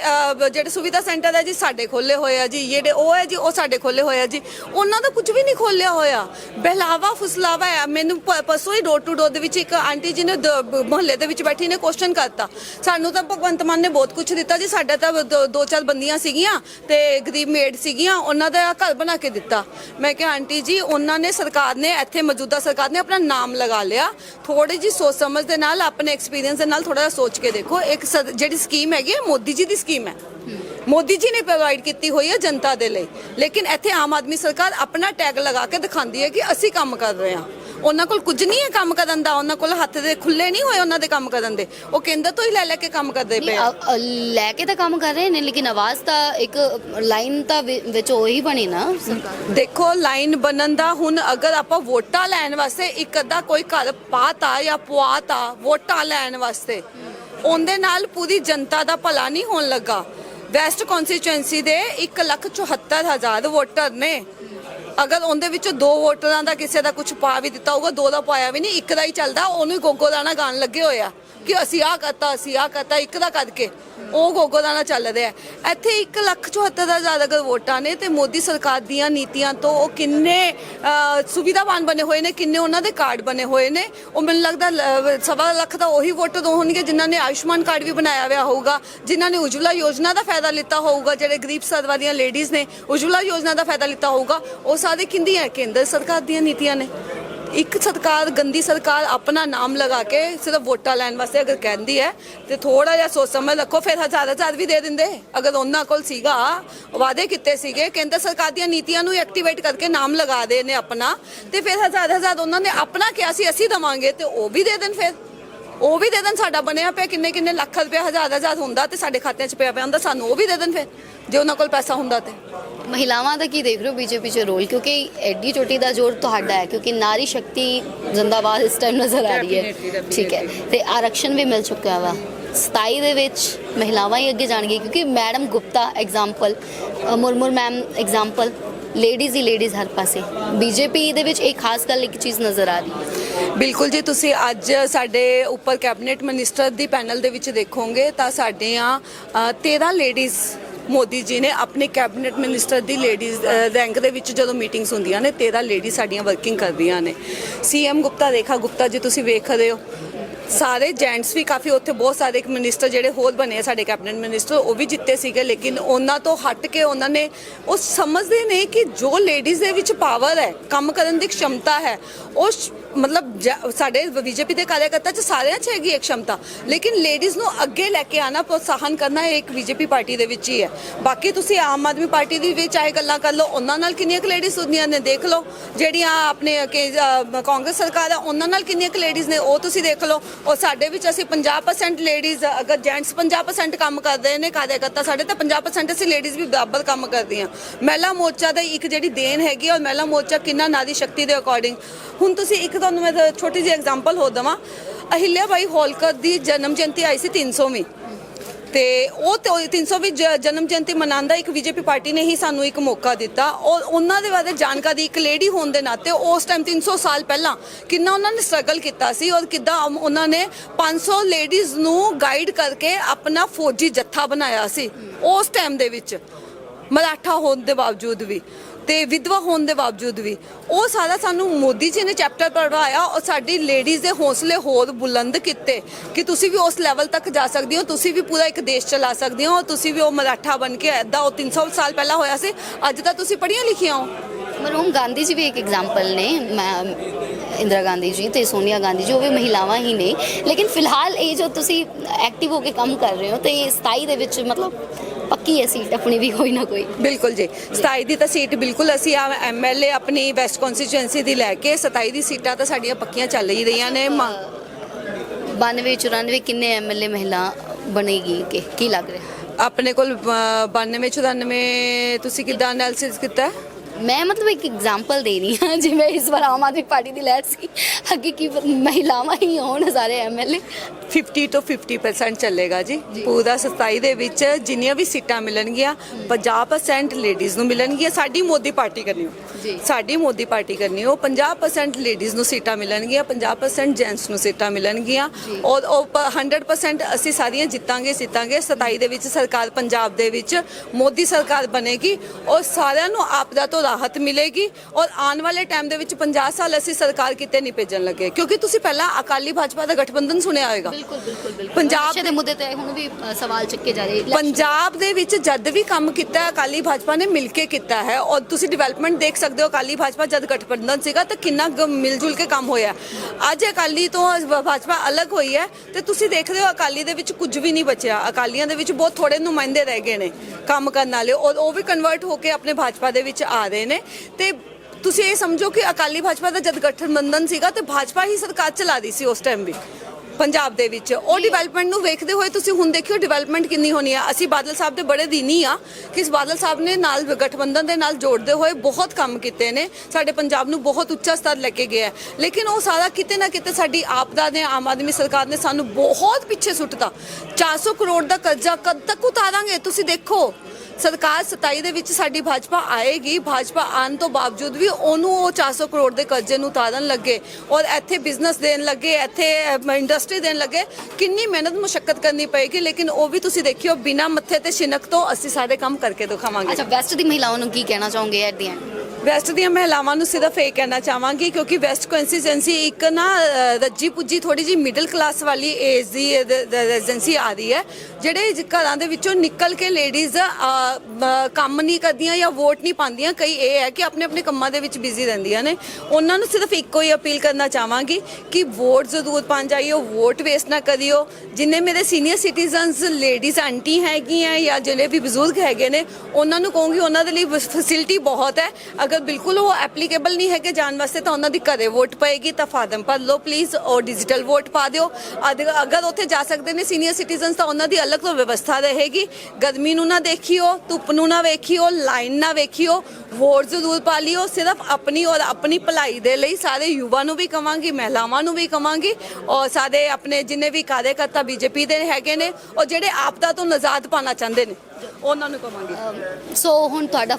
ਜਿਹੜੇ ਸੁਵਿਧਾ ਸੈਂਟਰ ਹੈ ਜੀ, ਸਾਡੇ ਖੋਲੇ ਹੋਏ ਆ ਜੀ, ਜਿਹੜੇ ਉਹ ਹੈ ਜੀ, ਉਹ ਸਾਡੇ ਖੋਲੇ ਹੋਏ ਆ ਜੀ। ਉਹਨਾਂ ਦਾ ਕੁਝ ਵੀ ਨਹੀਂ ਖੋਲਿਆ ਹੋਇਆ। ਬਹਿਲਾਵਾ ਫੁਸਲਾਵਾ ਹੈ ਮੈਨੂੰ ਪ- ਪਰਸੋਂ ਹੀ ਡੋਰ ਟੂ ਡੋਰ ਦੇ ਵਿੱਚ ਇੱਕ ਆਂਟੀ ਜੀ ਨੇ ਮੁਹੱਲੇ ਦੇ ਵਿੱਚ ਬੈਠੀ ਨੇ ਕੁਐਸਚਨ ਕਰਤਾ। ਸਾਨੂੰ ਤਾਂ ਭਗਵੰਤ ਮਾਨ ਨੇ ਬਹੁਤ ਕੁਝ ਦਿੱਤਾ। ਜੀ ਸਾਡਾ ਤਾਂ ਦੋ- ਦੋ ਚਾਰ ਬੰਦੀਆਂ ਸੀਗੀਆਂ ਤੇ ਗਰੀਬ ਮੇਡ ਸੀਗੀਆਂ, ਉਹਨਾਂ ਦਾ ਘਰ ਬਣਾ ਕੇ ਦਿੱਤਾ। ਮੈਂ ਕਿਹਾ, ਆਂਟੀ ਜੀ, ਉਹਨਾਂ ਨੇ ਸਰਕਾਰ ਨੇ ਇੱਥੇ ਮੌਜੂਦਾ ਸਰਕਾਰ ਨੇ ਆਪਣਾ ਨਾਮ ਲਗਾ ਲਿਆ। ਥੋੜੀ ਜੀ ਸੋਚ ਸਮਝ ਦੇ ਨਾਲ, ਆਪਣੇ ਐਕਸਪੀਰੀਅੰਸ ਦੇ ਨਾਲ ਥੋੜਾ ਜਿਹਾ ਸੋਚ ਕੇ ਦੇਖੋ। ਇੱਕ ਸਰ- ਜਿਹੜੀ ਸਕੀਮ ਹੈਗੀ ਹੈ, ਮੋਦੀ ਜੀ ਦੀ ਸਕੀਮ ਹੈ। ਮੋਦੀ ਜੀ ਨੇ ਪ੍ਰੋਵਾਈਡ ਕੀਤੀ ਹੋਈ ਹੈ ਜਨਤਾ ਦੇ ਲਈ। ਲੇਕਿਨ ਇੱਥੇ ਆਮ ਆਦਮੀ ਸਰਕਾਰ ਆਪਣਾ ਟੈਗ ਲਗਾ ਕੇ ਦਿਖਾਉਂਦੀ ਹੈ ਕਿ ਅਸੀਂ ਕੰਮ ਕਰ ਰਹੇ ਹਾਂ। ਉਹਨਾਂ ਕੋਲ ਕੁਝ ਨਹੀਂ ਹੈ ਕੰਮ ਕਰਨ ਦਾ ਉਹਨਾਂ ਕੋਲ ਹੱਥ ਦੇ ਖੁੱਲੇ ਨਹੀਂ ਹੋਏ ਉਹਨਾਂ ਦੇ ਕੰਮ ਕਰਨ ਦੇ। ਉਹ ਕੇਂਦਰ ਤੋਂ ਹੀ ਲੈ ਲੈ ਕੇ ਕੰਮ ਕਰਦੇ ਪਏ ਨਹੀਂ, ਆ। ਅ- ਅ- ਲੈ ਕੇ ਤਾਂ ਕੰਮ ਕਰ ਰਹੇ ਨੇ ਲੇਕਿਨ ਆਵਾਜ਼ ਤਾਂ ਇੱਕ ਲਾਈਨ ਤਾਂ ਵਿ- ਵਿੱਚ ਉਹੀ ਬਣੀ ਨਾ ਸਰਕਾਰ। ਦੇਖੋ ਲਾਈਨ ਬਣਨ ਦਾ ਹੁਣ ਅਗਰ ਆਪਾਂ ਵੋਟਾਂ ਲੈਣ ਵਾਸਤੇ ਇੱਕ ਅੱਧਾ ਕੋਈ ਘਰ ਪਾਤਾ ਜਾਂ ਪਵਾਤਾ ਵੋਟਾਂ ਲੈਣ ਵਾਸਤੇ ਉਹਦੇ ਨਾਲ ਪੂਰੀ ਜਨਤਾ ਦਾ ਭਲਾ ਨਹੀਂ ਹੋਣ ਲੱਗਾ। ਵੈਸਟ ਕਨਸਟੀਚੁਐਂਸੀ ਦੇ 174000 ਵੋਟਰ ਨੇ। ਅਗਰ ਉਹਦੇ ਵਿੱਚੋਂ ਦੋ ਵੋਟਰਾਂ ਦਾ ਕਿਸੇ ਦਾ ਕੁਝ ਪਾ ਵੀ ਦਿੱਤਾ ਹੋਊਗਾ, ਦੋ ਦਾ ਪਾਇਆ ਵੀ ਨਹੀਂ, ਇੱਕ ਦਾ ਹੀ ਚੱਲਦਾ, ਉਹਨੂੰ ਹੀ ਗੋਗੋ ਦਾਣਾ ਗਾਣ ਲੱਗੇ ਹੋਇਆ ਕਿ ਅਸੀਂ ਆਹ ਕਰਤਾ, ਅਸੀਂ ਆਹ ਕਰਤਾ, ਇੱਕ ਦਾ ਕਰਕੇ। ਉਹ ਗੋਗੋ ਦਾਣਾ ਚੱਲ ਰਿਹਾ ਹੈ। ਇੱਥੇ 174000 ਅਗਰ ਵੋਟਾਂ ਨੇ ਤੇ ਮੋਦੀ ਸਰਕਾਰ ਦੀਆਂ ਨੀਤੀਆਂ ਤੋਂ ਉਹ ਕਿੰਨੇ ਅਹ, ਸੁਵਿਧਾਵਾਨ ਬਣੇ ਹੋਏ ਨੇ ਕਿੰਨੇ ਉਹਨਾਂ ਦੇ ਕਾਰਡ ਬਣੇ ਹੋਏ ਨੇ। ਉਹ ਮੈਨੂੰ ਲੱਗਦਾ ਲ- ਸਵਾ ਲੱਖ ਦਾ ਉਹੀ ਵੋਟਰ ਹੋਣਗੇ ਜਿਨ੍ਹਾਂ ਨੇ ਆਯੁਸ਼ਮਾਨ ਕਾਰਡ ਵੀ ਬਣਾਇਆ ਹੋਇਆ ਹੋਊਗਾ ਜਿਨ੍ਹਾਂ ਨੇ ਉਜਵਲਾ ਯੋਜਨਾ ਦਾ ਫਾਇਦਾ ਲਿੱਤਾ ਹੋਊਗਾ ਜਿਹੜੇ ਗਰੀਬ ਸਰਵਾ ਦੀਆਂ ਲੇਡੀਜ਼ ਨੇ ਉਜਵਲਾ ਯੋਜਨਾ ਦਾ ਫਾਇਦਾ ਲਿੱਤਾ ਹੋਊਗਾ। ਉਹ ਸਾਰੇ ਕਿੰਦੀ ਕੇਂਦਰ ਸਰਕਾਰ ਦੀਆਂ ਨੀਤੀਆਂ ਨੇ। ਇੱਕ ਸਰਕਾਰ ਗੰਦੀ ਸਰਕਾਰ ਆਪਣਾ ਨਾਮ ਲਗਾ ਕੇ ਸਿਰਫ ਵੋਟਾਂ ਲੈਣ ਵਾਸਤੇ ਅਗਰ ਕਹਿੰਦੀ ਹੈ, ਤੇ ਥੋੜਾ ਜਿਹਾ ਸੋਚ ਸਮਝ ਰੱਖੋ, ਫਿਰ ਹਜ਼ਾਰ ਹਜ਼ਾਰ ਵੀ ਦੇ ਦਿੰਦੇ। ਅਗਰ ਉਹਨਾਂ ਕੋਲ ਸੀਗਾ, ਵਾਅਦੇ ਕੀਤੇ ਸੀਗੇ, ਕੇਂਦਰ ਸਰਕਾਰ ਦੀਆਂ ਨੀਤੀਆਂ ਨੂੰ ਐਕਟੀਵੇਟ ਕਰਕੇ ਨਾਮ ਲਗਾ ਦੇ ਨੇ ਆਪਣਾ, ਤੇ ਫਿਰ ਹਜ਼ਾਰ ਹਜ਼ਾਰ ਉਹਨਾਂ ਨੇ ਆਪਣਾ ਕਿਹਾ ਸੀ, ਅਸੀਂ ਦਵਾਂਗੇ, ਤੇ ਉਹ ਵੀ ਦੇ ਦੇਣ ਫਿਰ। ਉਹ ਵੀ ਦੇ ਦੇਣ ਸਾਡਾ ਬਣਿਆ ਪਿਆ ਕਿੰਨੇ ਕਿੰਨੇ ਲੱਖ ਰੁਪਏ ਹਜ਼ਾਰ ਹਜ਼ਾਰ ਹੁੰਦਾ ਤੇ ਸਾਡੇ ਖਾਤਿਆਂ 'ਚ ਪਿਆ ਪਿਆ ਹੁੰਦਾ ਸਾਨੂੰ ਉਹ ਵੀ ਦੇ ਦੇਣ ਫਿਰ ਜੇ ਉਹਨਾਂ ਕੋਲ ਪੈਸਾ ਹੁੰਦਾ ਤੇ। ਮਹਿਲਾਵਾਂ ਦਾ ਕੀ ਦੇਖ ਰਹੇ ਹੋ ਬੀਜੇਪੀ 'ਚ ਰੋਲ? ਕਿਉਂਕਿ ਐਡੀ ਚੋਟੀ ਦਾ ਜ਼ੋਰ ਤੁਹਾਡਾ ਹੈ ਕਿਉਂਕਿ ਨਾਰੀ ਸ਼ਕਤੀ ਜ਼ਿੰਦਾਬਾਦ ਇਸ ਟਾਈਮ ਨਜ਼ਰ ਆ ਰਹੀ ਹੈ. ਠੀਕ ਹੈ। ਤੇ ਆਰਕਸ਼ਣ ਵੀ ਮਿਲ ਚੁੱਕਿਆ ਵਾ। 27 ਦੇ ਵਿੱਚ ਮਹਿਲਾਵਾਂ ਹੀ ਅੱਗੇ ਜਾਣਗੀਆਂ ਕਿਉਂਕਿ madam Gupta example Murmu ma'am example ladies ਹੀ ਲੇਡੀਜ਼ ਹਰ ਪਾਸੇ। ਬੀਜੇਪੀ ਦੇ ਵਿੱਚ ਇੱਕ ਖਾਸ ਗੱਲ ਇੱਕ ਚੀਜ਼ ਨਜ਼ਰ ਆ ਰਹੀ ਹੈ। ਬਿਲਕੁਲ ਜੀ ਤੁਸੀਂ ਅੱਜ ਸਾਡੇ ਉੱਪਰ ਕੈਬਨਿਟ ਮਿਨਿਸਟਰ ਦੀ ਪੈਨਲ ਦੇ ਵਿੱਚ ਦੇਖੋਗੇ ਤਾਂ ਸਾਡੀਆਂ ਅ, 13 ਲੇਡੀਜ਼ ਮੋਦੀ ਜੀ ਨੇ ਆਪਣੇ ਕੈਬਨਿਟ ਮਿਨਿਸਟਰ ਦੀ ਲੇਡੀਜ਼ ਰੈਂਕ ਦੇ ਵਿੱਚ ਜਦੋਂ ਮੀਟਿੰਗਸ ਹੁੰਦੀਆਂ ਨੇ 13 ਲੇਡੀ ਸਾਡੀਆਂ ਵਰਕਿੰਗ ਕਰਦੀਆਂ ਨੇ ਸੀਐਮ ਗੁਪਤਾ ਰੇਖਾ ਗੁਪਤਾ ਜੀ ਤੁਸੀਂ ਵੇਖ ਰਹੇ ਹੋ ਸਾਰੇ ਜੈਂਟਸ ਵੀ ਕਾਫੀ ਉੱਥੇ ਬਹੁਤ ਸਾਰੇ ਮਿਨਿਸਟਰ ਜਿਹੜੇ ਹੋਰ ਬਣੇ ਆ ਸਾਡੇ ਕੈਬਨਿਟ ਮਿਨਿਸਟਰ ਉਹ ਵੀ ਜਿੱਤੇ ਸੀਗੇ ਲੇਕਿਨ ਉਹਨਾਂ ਤੋਂ ਹਟ ਕੇ ਉਹਨਾਂ ਨੇ ਉਹ ਸਮਝਦੇ ਨੇ ਕਿ ਜੋ ਲੇਡੀਜ਼ ਦੇ ਵਿੱਚ ਪਾਵਰ ਹੈ ਕੰਮ ਕਰਨ ਦੀ ਖਮਤਾ ਹੈ ਉਹ ਮਤਲਬ ਜ- ਸਾਡੇ ਬੀਜੇਪੀ ਦੇ ਕਾਰਜਕਰਤਾ ਚ ਸਾਰਿਆਂ ਚ ਹੈਗੀ ਇੱਕ ਖਮਤਾ ਲੇਕਿਨ ਲੇਡੀਜ਼ ਨੂੰ ਅੱਗੇ ਲੈ ਕੇ ਆਣਾ, ਪ੍ਰੋਤਸਾਹਨ ਕਰਨਾ ਇਹ ਇੱਕ ਬੀਜੇਪੀ ਪਾਰਟੀ ਦੇ ਵਿੱਚ ਹੀ ਹੈ। ਬਾਕੀ ਤੁਸੀਂ ਆਮ ਆਦਮੀ ਪਾਰਟੀ ਦੀ ਵੀ ਚਾਹੇ ਗੱਲਾਂ ਕਰ ਲਓ, ਉਹਨਾਂ ਨਾਲ ਕਿੰਨੀਆਂ ਕੁ ਲੇਡੀਜ਼ ਹੁੰਦੀਆਂ ਨੇ ਦੇਖ ਲਓ। ਜਿਹੜੀਆਂ ਆਪਣੇ ਕੇ- ਕਾਂਗਰਸ ਸਰਕਾਰ ਹੈ ਉਹਨਾਂ ਨਾਲ ਕਿੰਨੀਆਂ ਕੁ ਲੇਡੀਜ਼ ਨੇ, ਉਹ ਤੁਸੀਂ ਦੇਖ ਲਓ। ਔਰ ਸਾਡੇ ਵਿੱਚ ਅਸੀਂ 50% ਲੇਡੀਜ਼ ਅਗਰ ਜੈਂਟਸ 50% ਕੰਮ ਕਰਦੇ ਨੇ ਕਾਰਜਕਰਤਾ ਸਾਡੇ, ਤਾਂ 50% ਅਸੀਂ ਲੇਡੀਜ਼ ਵੀ ਬਰਾਬਰ ਕੰਮ ਕਰਦੀਆਂ। ਮਹਿਲਾ ਮੋਰਚਾ ਦਾ ਇੱਕ ਜਿਹੜੀ ਦੇਣ ਹੈਗੀ ਔਰ ਮਹਿਲਾ ਮੋਰਚਾ ਕਿੰਨਾ ਨਾਰੀ ਸ਼ਕਤੀ ਦੇ ਅਕੋਰਡਿੰਗ ਹੁਣ ਤੁਸੀਂ ਇੱਕ ਤੁਹਾਨੂੰ ਮੈਂ ਛੋਟੀ ਜਿਹੀ ਐਗਜ਼ਾਮਪਲ ਹੋ ਦਵਾਂ। ਅਹਿल्या ਬਾਈ ਹੋਲਕਰ ਦੀ ਜਨਮ ਜਯੰਤੀ ਆਈ ਸੀ 300ਵੀਂ ਤੇ ਉਹ 320 ਜਨਮ ਜਯੰਤੀ ਮਨਾਉਣ ਇੱਕ ਬੀਜੇਪੀ ਪਾਰਟੀ ਨੇ ਹੀ ਸਾਨੂੰ ਇੱਕ ਮੌਕਾ ਦਿੱਤਾ। ਔਰ ਉਹਨਾਂ ਦੇ ਬਾਰੇ ਜਾਣਕਾਰੀ ਇੱਕ ਲੇਡੀ ਹੋਣ ਦੇ ਨਾਤੇ ਉਸ ਟਾਈਮ 300 ਸਾਲ ਪਹਿਲਾਂ ਕਿੰਨਾ ਉਹਨਾਂ ਨੇ ਸਟਰਗਲ ਕੀਤਾ ਸੀ ਔਰ ਕਿੱਦਾਂ ਅਮ- ਉਹਨਾਂ ਨੇ 500 ਲੇਡੀਜ਼ ਨੂੰ ਗਾਈਡ ਕਰਕੇ ਆਪਣਾ ਫੌਜੀ ਜੱਥਾ ਬਣਾਇਆ ਸੀ ਉਸ ਟਾਈਮ ਦੇ ਵਿੱਚ। ਮਰਾਠਾ ਹੋਣ ਦੇ ਬਾਵਜੂਦ ਵੀ। ਤੇ ਵਿਧਵਾ ਹੋਣ ਦੇ ਬਾਵਜੂਦ ਵੀ। ਉਹ ਸਾਰਾ ਸਾਨੂੰ ਮੋਦੀ ਜੀ ਨੇ ਚੈਪਟਰ ਪੜਵਾਇਆ ਔਰ ਸਾਡੀ ਲੇਡੀਜ਼ ਦੇ ਹੌਸਲੇ ਹੋਰ ਬੁਲੰਦ ਕੀਤੇ ਕਿ ਤੁਸੀਂ ਵੀ ਉਸ ਲੈਵਲ ਤੱਕ ਜਾ ਸਕਦੇ ਹੋ, ਤੁਸੀਂ ਵੀ ਪੂਰਾ ਇੱਕ ਦੇਸ਼ ਚਲਾ ਸਕਦੇ ਹੋ ਔਰ ਤੁਸੀਂ ਵੀ ਉਹ ਮਰਾਠਾ ਬਣ ਕੇ ਐਦਾਂ ਉਹ 300 ਸਾਲ ਪਹਿਲਾਂ ਹੋਇਆ ਸੀ, ਅੱਜ ਤਾਂ ਤੁਸੀਂ ਪੜ੍ਹੀਆਂ ਲਿਖੀਆਂ ਹੋ। ਮਰਹੂਮ ਗਾਂਧੀ ਜੀ ਵੀ ਇੱਕ ਐਗਜ਼ਾਮਪਲ ਨੇ, ਮੈਂ, ਇੰਦਰਾ ਗਾਂਧੀ ਜੀ ਤੇ ਸੋਨੀਆ ਗਾਂਧੀ ਜੀ, ਉਹ ਵੀ ਮਹਿਲਾਵਾਂ ਹੀ ਨੇ। ਲੇਕਿਨ ਫਿਲਹਾਲ ਇਹ ਜੋ ਤੁਸੀਂ ਐਕਟਿਵ ਹੋ ਕੇ ਕੰਮ ਕਰ ਰਹੇ ਹੋ ਤੇ 27 ਦੇ ਵਿੱਚ ਮਤਲਬ ਪੱਕੀ ਹੈ ਸੀਟ ਆਪਣੀ ਵੀ ਕੋਈ ਨਾ ਕੋਈ। ਬਿਲਕੁਲ ਜੀ। 27 ਦੀ ਤਾਂ ਸੀਟ ਬਿਲਕੁਲ ਅਸੀਂ ਆ ਐਮਐਲਏ ਆਪਣੀ ਵੈਸਟ ਕਨਸਟੀਚੁਐਂਸੀ ਦੀ ਲੈ ਕੇ 27 ਦੀ ਸੀਟਾਂ ਤਾਂ ਸਾਡੀਆਂ ਪੱਕੀਆਂ ਚੱਲ ਹੀ ਰਹੀਆਂ ਨੇ। ਮ- 92 94 ਕਿੰਨੇ ਐਮਐਲਏ ਮਹਿਲਾ ਬਣੇਗੀ ਕਿ ਕੀ ਲੱਗ ਰਿਹਾ? ਆਪਣੇ ਕੋਲ 92 94 ਤੁਸੀਂ ਕਿੱਦਾਂ ਐਨਾਲਿਸਿਸ ਕੀਤਾ? ਹੈ? ਮੈਂ ਮਤਲਬ ਇੱਕ ਐਗਜ਼ਾਮਪਲ ਦੇ ਰਹੀ ਹਾਂ ਜਿਵੇਂ ਇਸ ਵਾਰ ਆਮ ਆਦਮੀ ਪਾਰਟੀ ਦੀ ਲਹਿਰ ਸੀ। ਅੱਗੇ ਕੀ ਮਹਿਲਾਵਾਂ ਹੀ ਹੋਣ ਸਾਰੇ ਐਮਐਲਏ 50 ਤੋਂ 50% ਚੱਲੇਗਾ ਜੀ। ਪੂਰਾ 27 ਦੇ ਵਿੱਚ ਜਿੰਨੀਆਂ ਵੀ ਸੀਟਾਂ ਮਿਲਣਗੀਆਂ 50% ਲੇਡੀਜ਼ ਨੂੰ ਮਿਲਣਗੀਆਂ। ਸਾਡੀ ਮੋਦੀ ਪਾਰਟੀ ਕਰਨੀ ਹੋ। ਸਾਡੀ ਮੋਦੀ ਪਾਰਟੀ ਕਰਨੀ ਹੋ 50% ਲੇਡੀਜ਼ ਨੂੰ ਸੀਟਾਂ ਮਿਲਣਗੀਆਂ 50% ਜੈਂਟਸ ਨੂੰ ਸੀਟਾਂ ਮਿਲਣਗੀਆਂ। ਔਰ ਉਹ ਪ- 100% ਅਸੀਂ ਸਾਰੀਆਂ ਜਿੱਤਾਂਗੇ ਜਿੱਤਾਂਗੇ 27 ਦੇ ਵਿੱਚ ਸਰਕਾਰ ਪੰਜਾਬ ਦੇ ਵਿੱਚ ਮੋਦੀ ਸਰਕਾਰ ਬਣੇਗੀ। ਔਰ ਸਾਰਿਆਂ ਨੂੰ ਆਪਦਾ ਤੋਂ ਰਾਹਤ ਮਿਲੇਗੀ ਔਰ ਆਉਣ ਵਾਲੇ ਟਾਈਮ ਦੇ ਵਿੱਚ 50 ਸਾਲ ਅਸੀਂ ਸਰਕਾਰ ਕਿਤੇ ਨਹੀਂ ਭੇਜਣ ਲੱਗੇ। ਕਿਉਂਕਿ ਤੁਸੀਂ ਪਹਿਲਾਂ ਅਕਾਲੀ ਭਾਜਪਾ ਦਾ ਗਠਬੰਧਨ ਸੁਣਿਆ ਹੋਵੇਗਾ ਬਿਲਕੁਲ ਬਿਲਕੁਲ ਬਿਲਕੁਲ। ਪੰਜਾਬ ਦੇ ਮੁੱਦੇ ਤੇ ਹੁਣ ਵੀ ਸਵਾਲ ਚੱਕੇ ਜਾ ਰਹੇ ਪੰਜਾਬ ਦੇ ਵਿੱਚ ਜਦ ਵੀ ਕੰਮ ਕੀਤਾ ਅਕਾਲੀ ਭਾਜਪਾ ਨੇ ਮਿਲ ਕੇ ਕੀਤਾ ਹੈ ਔਰ ਤੁਸੀਂ ਡਿਵੈਲਪਮੈਂਟ ਦੇਖ ਸਕਦੇ ਹੋ ਅਕਾਲੀ ਭਾਜਪਾ ਜਦ ਗਠਬੰਧਨ ਸੀਗਾ ਤਾਂ ਕਿੰਨਾ ਮਿਲ ਜੁਲ ਕੇ ਕੰਮ ਹੋਇਆ। ਅੱਜ ਅਕਾਲੀ ਤੋਂ ਭਾਜਪਾ ਅਲੱਗ ਹੋਈ ਹੈ ਤੇ ਤੁਸੀਂ ਦੇਖਦੇ ਹੋ ਅਕਾਲੀ ਦੇ ਵਿੱਚ ਕੁਝ ਵੀ ਨਹੀਂ ਬਚਿਆ। ਅਕਾਲੀਆਂ ਦੇ ਵਿੱਚ ਬਹੁਤ ਥੋੜੇ ਨੁਮਾਇੰਦੇ ਰਹਿ ਗਏ ਨੇ ਕੰਮ ਕਰਨ ਵਾਲੇ। ਔਰ ਉਹ ਵੀ ਕਨਵਰਟ ਹੋ ਕੇ ਆਪਣੇ ਭਾਜਪਾ ਦੇ ਵਿੱਚ ਆ ਰਹੇ ਨੇ। ਤੇ ਤੁਸੀਂ ਇਹ ਸਮਝੋ ਕਿ ਅਕਾਲੀ ਭਾਜਪਾ ਦਾ ਜਦ ਗਠਬੰਧਨ ਸੀਗਾ ਤੇ ਭਾਜਪਾ ਹੀ ਸਰਕਾਰ ਚਲਾ ਰਹੀ ਸੀ ਉਸ ਟਾਈਮ ਵੀ ਪੰਜਾਬ ਦੇ ਵਿੱਚ। ਉਹ ਡਿਵੈਲਪਮੈਂਟ ਨੂੰ ਵੇਖਦੇ ਹੋਏ ਤੁਸੀਂ ਹੁਣ ਦੇਖਿਓ ਡਿਵੈਲਪਮੈਂਟ ਕਿੰਨੀ ਹੋਣੀ ਆ। ਅਸੀਂ ਬਾਦਲ ਸਾਹਿਬ ਦੇ ਬੜੇ ਦੀਨੀ ਆ ਕਿ ਇਸ ਬਾਦਲ ਸਾਹਿਬ ਨੇ ਨਾਲ ਗਠਬੰਧਨ ਦੇ ਨਾਲ ਜੋੜਦੇ ਹੋਏ ਬਹੁਤ ਕੰਮ ਕੀਤੇ ਨੇ। ਸਾਡੇ ਪੰਜਾਬ ਨੂੰ ਬਹੁਤ ਉੱਚਾ ਸਤਰ ਲੈ ਕੇ ਗਿਆ। ਲੇਕਿਨ ਉਹ ਸਾਰਾ ਕਿਤੇ ਨਾ ਕਿਤੇ ਸਾਡੀ ਆਪਦਾ ਨੇ ਆਮ ਆਦਮੀ ਸਰਕਾਰ ਨੇ ਸਾਨੂੰ ਬਹੁਤ ਪਿੱਛੇ ਸੁੱਟਤਾ। 400 ਕਰੋੜ ਦਾ ਕਰਜ਼ਾ ਕਦ ਤੱਕ ਉਤਾਰਾਂਗੇ? ਤੁਸੀਂ ਦੇਖੋ। ਸਰਕਾਰ 27 ਦੇ ਵਿੱਚ ਸਾਡੀ ਭਾਜਪਾ ਆਏਗੀ। ਭਾਜਪਾ ਆਉਣ ਤੋਂ ਬਾਵਜੂਦ ਵੀ ਉਹਨੂੰ ਉਹ 400 ਕਰੋੜ ਦੇ ਕਰਜ਼ੇ ਨੂੰ ਉਤਾਰਨ ਲੱਗੇ ਔਰ ਇੱਥੇ ਬਿਜ਼ਨਸ ਦੇਣ ਲੱਗੇ, ਇੱਥੇ ਇੰਡਸਟਰੀ ਦੇਣ ਲੱਗੇ। ਕਿੰਨੀ ਮਿਹਨਤ ਮੁਸ਼ਕਲ ਕਰਨੀ ਪਏਗੀ, ਲੇਕਿਨ ਉਹ ਵੀ ਤੁਸੀਂ ਦੇਖਿਓ, ਬਿਨਾ ਮੱਥੇ ਤੇ ਛਿਨਕ ਤੋਂ ਅਸੀਂ ਸਾਰੇ ਕੰਮ ਕਰਕੇ ਦਿਖਾਵਾਂਗੇ। ਅੱਛਾ ਵੈਸਟ ਦੀ ਮਹਿਲਾਵਾਂ ਨੂੰ ਕੀ ਕਹਿਣਾ ਚਾਹੋਗੇ ਐਟ ਦੀ ਐਂਡ ਵੈਸਟ ਦੀਆਂ ਮਹਿਲਾਵਾਂ ਨੂੰ ਸਿਰਫ ਇਹ ਕਹਿਣਾ ਚਾਹਾਂਗੀ ਕਿਉਂਕਿ ਵੈਸਟ ਕੰਸਟੀਚੁਐਂਸੀ ਇੱਕ ਨਾ ਰੱਜੀ ਪੁੱਜੀ ਥੋੜੀ ਜੀ ਮਿਡਲ ਕਲਾਸ ਵਾਲੀ ਏਜ ਦੀ ਰੈਜ਼ੀਡੈਂਸੀ ਆ ਰਹੀ ਹੈ। ਜਿਹੜੇ ਘਰਾਂ ਦੇ ਵਿੱਚੋਂ ਨਿਕਲ ਕੇ ਲੇਡੀਜ਼ ਕੰਮ ਨਹੀਂ ਕਰਦੀਆਂ ਜਾਂ ਵੋਟ ਨਹੀਂ ਪਾਉਂਦੀਆਂ, ਕਈ ਇਹ ਹੈ ਕਿ ਆਪਣੇ ਆਪਣੇ ਕੰਮਾਂ ਦੇ ਵਿੱਚ ਬਿਜ਼ੀ ਰਹਿੰਦੀਆਂ ਨੇ। ਉਹਨਾਂ ਨੂੰ ਸਿਰਫ ਇੱਕੋ ਹੀ ਅਪੀਲ ਕਰਨਾ ਚਾਹਾਂਗੀ ਕਿ ਵੋਟ ਜ਼ਰੂਰ ਪਾਉਣ ਜਾਈਓ ਵੋਟ ਵੇਸਟ ਨਾ ਕਰਿਓ। ਜਿੰਨੇ ਮੇਰੇ ਸੀਨੀਅਰ ਸਿਟੀਜ਼ਨਸ ਲੇਡੀਜ਼ ਆਂਟੀ ਹੈਗੀਆਂ ਜਾਂ ਜਿਹੜੇ ਵੀ ਬਜ਼ੁਰਗ ਹੈਗੇ ਨੇ, ਉਹਨਾਂ ਨੂੰ ਕਹੂੰਗੀ ਉਹਨਾਂ ਦੇ ਲਈ ਫੈਸਿਲਿਟੀ ਬਹੁਤ ਹੈ। ਅਗਰ ਬਿਲਕੁਲ ਉਹ ਐਪਲੀਕੇਬਲ ਨਹੀਂ ਹੈਗੇ ਜਾਣ ਵਾਸਤੇ ਤਾਂ ਉਹਨਾਂ ਦੀ ਘਰੇ ਵੋਟ ਪਏਗੀ ਤਾਂ ਫਾਰਮ ਭਰ ਲਓ ਪਲੀਜ਼ ਔਰ ਡਿਜੀਟਲ ਵੋਟ ਪਾ ਦਿਓ। ਅਦ- ਅਗਰ ਉੱਥੇ ਜਾ ਸਕਦੇ ਨੇ ਸੀਨੀਅਰ ਸਿਟੀਜ਼ਨਸ ਤਾਂ ਉਹਨਾਂ ਦੀ ਅਲੱਗ ਤੋਂ ਵਿਵਸਥਾ ਰਹੇਗੀ। ਗਰਮੀ ਨੂੰ ਨਾ ਦੇਖਿਓ, ਧੁੱਪ ਨੂੰ ਨਾ ਵੇਖਿਓ ਲਾਈਨ ਨਾ ਵੇਖਿਓ, ਵੋਟ ਜ਼ਰੂਰ ਪਾ ਲਿਓ। ਸਿਰਫ ਆਪਣੀ ਔਰ ਆਪਣੀ ਭਲਾਈ ਦੇ ਲਈ ਸਾਰੇ ਯੁਵਾ ਨੂੰ ਵੀ ਕਵਾਂਗੀ, ਮਹਿਲਾਵਾਂ ਨੂੰ ਵੀ ਕਵਾਂਗੀ ਔਰ ਸਾਰੇ ਆਪਣੇ ਜਿੰਨੇ ਵੀ ਕਾਰਜਕਰਤਾ ਬੀਜੇਪੀ ਦੇ ਹੈਗੇ ਨੇ ਔਰ ਜਿਹੜੇ ਆਪਦਾ ਤੋਂ ਨਜ਼ਾਦ ਪਾਣਾ ਚਾਹੁੰਦੇ ਨੇ, ਉਹਨਾਂ ਨੂੰ ਕਵਾਂਗੀ। ਸੋ ਹੁਣ ਤੁਹਾਡਾ